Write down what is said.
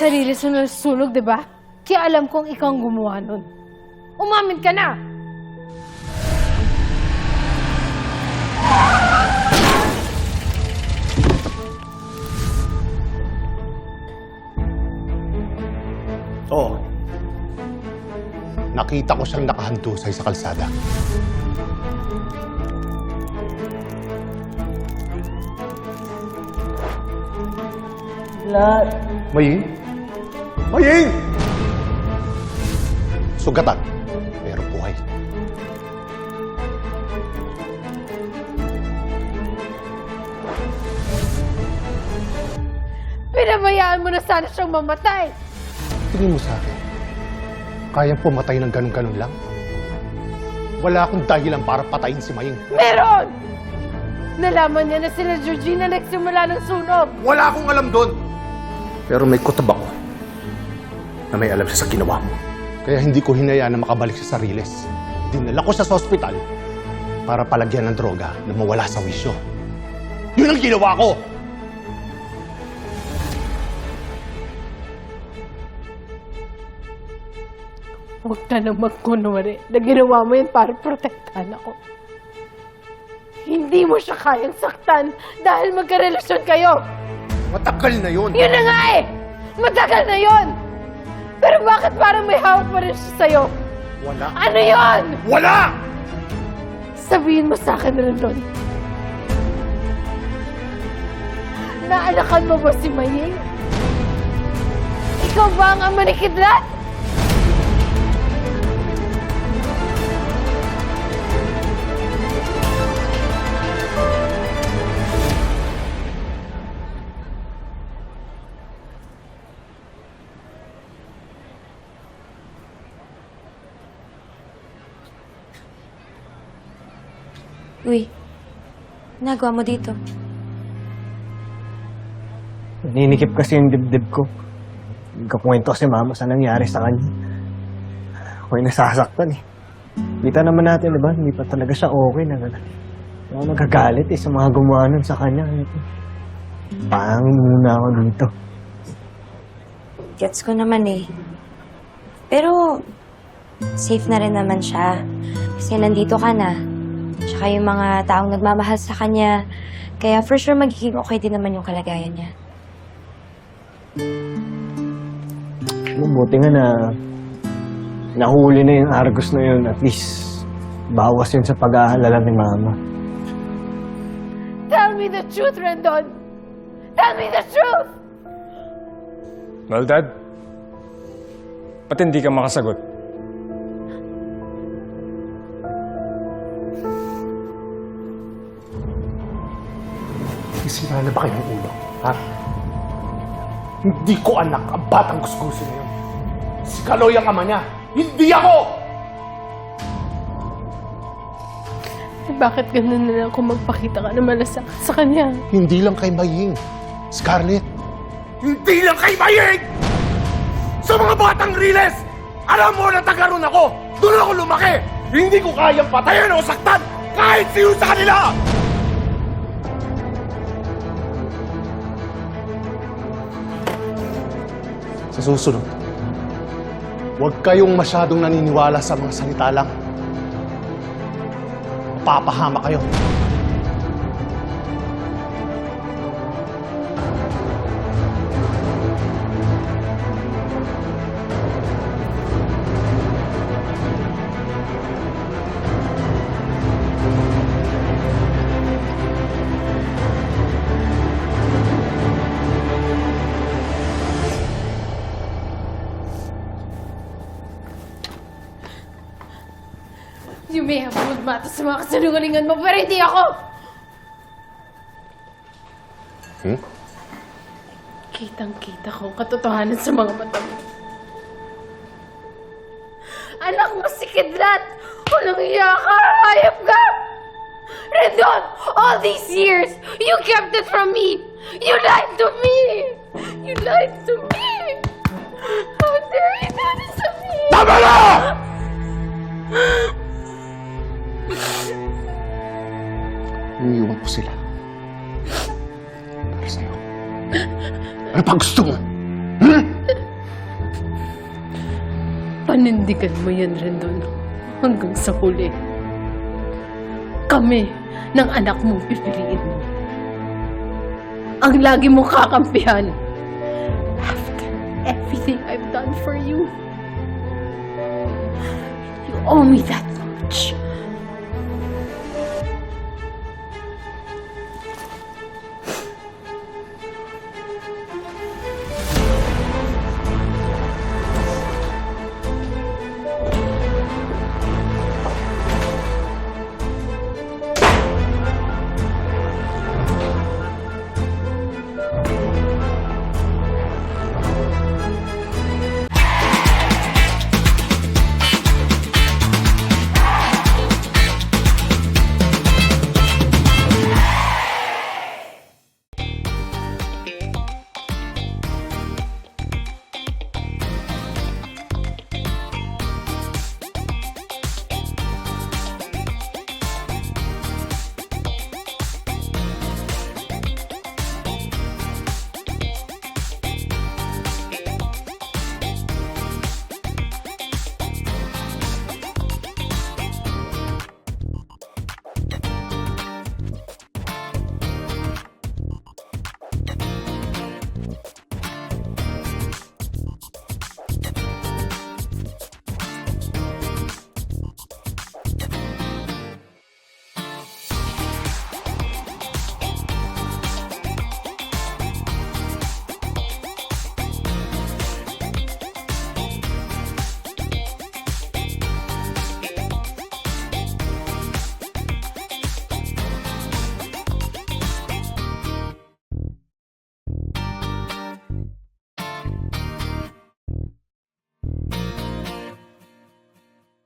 sarili sa nasusunog, di ba? Kaya alam kong ikaw ang gumawa nun. Umamin ka na! Oo. Nakita ko siyang nakahandusay sa kalsada. Lahat. Maying? Maying! Sugatan. Pero buhay. Pinabayaan mo na sana siyang mamatay! Tingin mo sa akin, kayang pumatay ng ganun-ganun lang? Wala akong dahilan para patayin si Maying. Meron! Nalaman niya na sila Georgina nagsimula ng sunog. Wala akong alam doon! Pero may kutob ako na may alam siya sa ginawa mo. Kaya hindi ko hinayaan na makabalik siya sa Riles. Dinala ko siya sa ospital para palagyan ng droga na mawala sa wisyo. Yun ang ginawa ko! Huwag ka nang magkunwari na ginawa mo yun para protektahan ako. Hindi mo siya kayang saktan dahil magkarelasyon kayo. Matagal na yun! Yun na nga eh! Matagal na yun! Pero bakit parang may hawak pa rin siya sa'yo? Wala! Ano yun? Wala! Sabihin mo sa akin, Rendon. Naalakan mo ba si Maying? Ikaw ba ang ama Uy, nagawa mo dito. Ninikip kasi yung dibdib ko. Nagkakwento kasi mama sa nangyari sa kanya. Ako yung nasasaktan eh. Kita naman natin, di ba? Hindi pa talaga siya okay na Ako nagagalit eh sa mga gumawa nun sa kanya. Pangin muna ako dito. Gets ko naman eh. Pero, safe na rin naman siya. Kasi nandito ka na. Tsaka yung mga taong nagmamahal sa kanya. Kaya for sure magiging okay din naman yung kalagayan niya. Buti nga na nahuli na yung Argus na yun. At least, bawas yun sa pag-aalala ni mama. Tell me the truth, Rendon! Tell me the truth! Well, Dad, ba't hindi ka makasagot? Isira na ba kayong ulo? Ha? Hindi ko anak ang batang gusguso na yun. Si Kaloy ang ama niya. Hindi ako! Eh, bakit ganun na lang kung magpakita ka na malasakit sa kanya? Hindi lang kay Maying. Scarlett. Hindi lang kay Maying! Sa mga batang riles! Alam mo na tagaroon ako! Doon ako lumaki! Hindi ko kayang patayan o saktan kahit sino sa kanila! Sa susunod, huwag kayong masyadong naniniwala sa mga salita lang. Mapapahama kayo. May have pulled mata sa mga kasalungalingan mo, pero hindi ako! Hmm? Kitang-kita ko ang katotohanan sa mga mata mo. Anak mo si Kidlat! Walang iya ka! Hayop ka! Rendon! All these years, you kept it from me! You lied to me! You lied to me! How dare you do this to me? Tama na! Iniwan ko sila. Para sa'yo. Ano pa gusto mo? Hmm? Panindigan mo yan, Rendon. Hanggang sa huli. Kami, ng anak mong pipiliin mo. Ang lagi mong kakampihan. After everything I've done for you. You owe me that much.